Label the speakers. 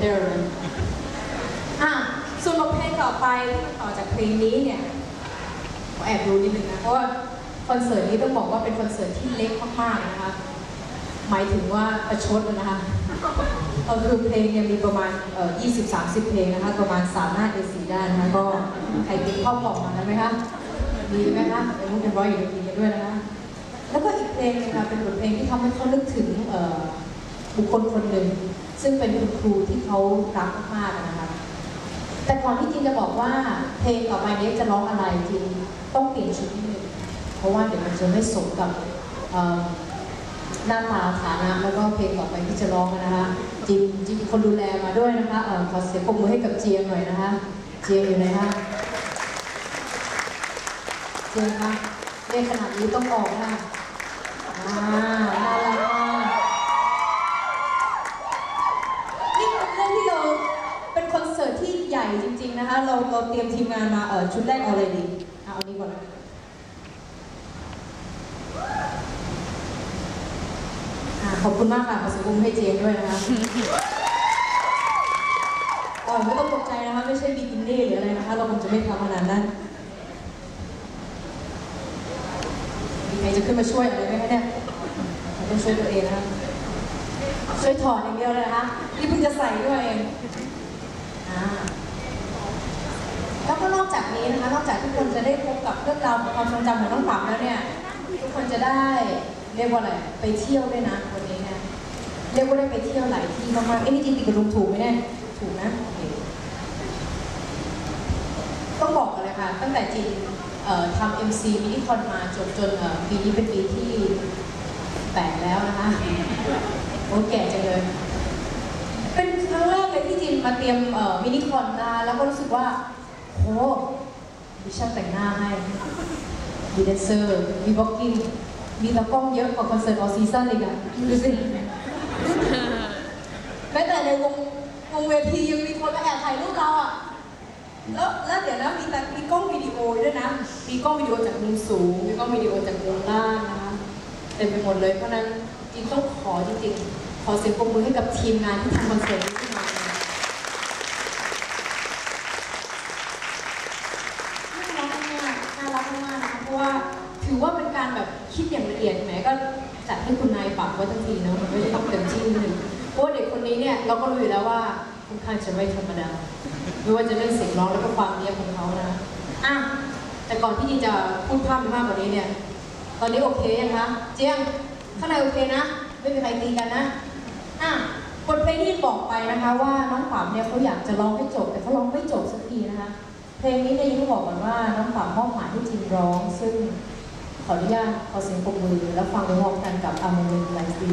Speaker 1: เดี๋
Speaker 2: ยวมันเต็มเลย
Speaker 1: อะส่วนบทเพลงต่อไปที่มันต่อจากเพลงนี้เนี่ยขอแอบดูนิดนึงนะเพราะว่าคอนเสิร์ตนี้ต้องบอกว่าเป็นคอนเสิร์ตที่เล็กมากๆนะคะหมายถึงว่าประชดนะคะเออคือเพลงเนี่ยมีประมาณเอ่อ20 30 เพลงนะคะ ประมาณ3หน้า A4 ได้นะคะก็ใครเป็นข้าวกล่องมาแล้วไหมคะดีไหมคะเป็นรูปเป็นร้อยอยู่ในทีกันด้วยนะคะแล้วก็อีกเพลงนึงค่ะเป็นบทเพลงที่ทำให้เขานึกถึงเอ บุคคลคนหนึ่งซึ่งเป็นคุณครูที่เขารักมากนะคะ แต่ก่อนที่จริงจะบอกว่าเพลงต่อไปนี้จะร้องอะไรจริงต้องเปลี่ยนชุดนิดนึงเพราะว่าเดี๋ยวมันจะไม่สมกับหน้าตาฐานะแล้วก็เพลงต่อไปที่จะร้องนะคะจริงจริงคนดูแลมาด้วยนะคะเออขอเสียงปรบมือให้กับเจียงหน่อยนะคะ เจียงอยู่ไหนคะเจียงคะเรียกขนาดนี้ต้องออกค่ะอ่าน่ารักนี่เป็นเรื่องที่เรา เป็นคอนเสิร์ตที่ใหญ่ จริง ๆ นะคะ เราเราเตรียมทีมงานมาเออชุดแรกเอาอะไรดีเอาอันนี้ก่อนอ่าขอบคุณมากค่ะขอเสิยงปรบมือให้เจมส์ด้วยนะคะเออไม่ต้องตกใจนะคะ ไม่ใช่บิกินี่หรืออะไรนะคะ เราคงจะไม่ทำขนาดนั้นมีใครจะขึ้นมาช่วยอะไรไหมคะเนี่ยเราต้องช่วยตัวเองนะคะช่วยถอดอย่างเดียวเลยนะคะนี่เพิ่งจะใส่ด้วยเองอ่า จากนี้นะคะนอกจากทุกคนจะได้พบกับเรื่องราวของความทรงจำของน้องฝังแล้วเนี่ยทุกคนจะได้เรียกว่าอะไรไปเที่ยวด้วยนะวันนี้เนี่ยเรียกว่าได้ไปเที่ยวหลายที่มากๆเอ้นี่จริงติดกระดุมถูกไหมเนี่ยถูกนะโอเคต้องบอกกันเลยค่ะตั้งแต่จีนเอ่อทำ MC มินิคอนมาจนจนปีนี้เป็นปีที่แปดแล้วนะคะโอ้แก่จังเลยเป็นครั้งแรกเลยที่จินมาเตรียมมินิคอนนะแล้วก็รู้สึกว่า โหมีช่างแต่งหน้าให้ มีแดนเซอร์ มีบ็อกกิ้ง มีตากล้องเยอะกว่าคอนเสิร์ตออซีซั่นอีกอะดูสิแม้แต่ในวงวงเวทียังมีคนมาแอบถ่ายรูปเราอะแล้วแล้วเดี๋ยวนะมีแต่มีกล้องวิดีโอด้วยนะ มีกล้องวิดีโอจากมุมสูง มีกล้องวิดีโอจากมุมล่างนะคะเต็มไปหมดเลย เพราะฉะนั้นจริงต้องขอจริงๆ ขอเสียงปรบมือให้กับทีมงานที่ทำคอนเสิร์ตนี้ขึ้นมาเลยน่ารักมาก น่ากมากนะเพราะว่าถือว่าเป็นการแบบคิดอย่างละเอียดแหมก็จัดให้คุณนายปรับไว้ทั้งทีเนอะมันไม่ได้ต้องเต็มที่นิดนึงเพราะว่าเด็กคนนี้เนี่ยเราก็รู้อยู่แล้วว่าค่อนข้างจะไม่ธรรมดาไม่ว่าจะเรื่องเสียงร้องแล้วก็ความเนียบของเขานะอะแต่ก่อนที่จะพูดภาพมากกว่านี้เนี่ย ตอนนี้โอเคยังคะเจียงข้างในโอเคนะ ไม่มีใครตีกันนะอะบทเพลงที่บอกไปนะคะ ว่าน้องป๋ามเนี่ยเขาอยากจะร้องให้จบแต่เขาร้องไม่จบสักทีนะคะ เพลงนี้เนี่ยยิ่งบอกก่อนว่าน้ำฝามมอบหมายให้จีนร้อง ซึ่งขออนุญาตขอเสียงปรบมือแล้วฟังพร้อมกันกับอามรินไลฟ์ดี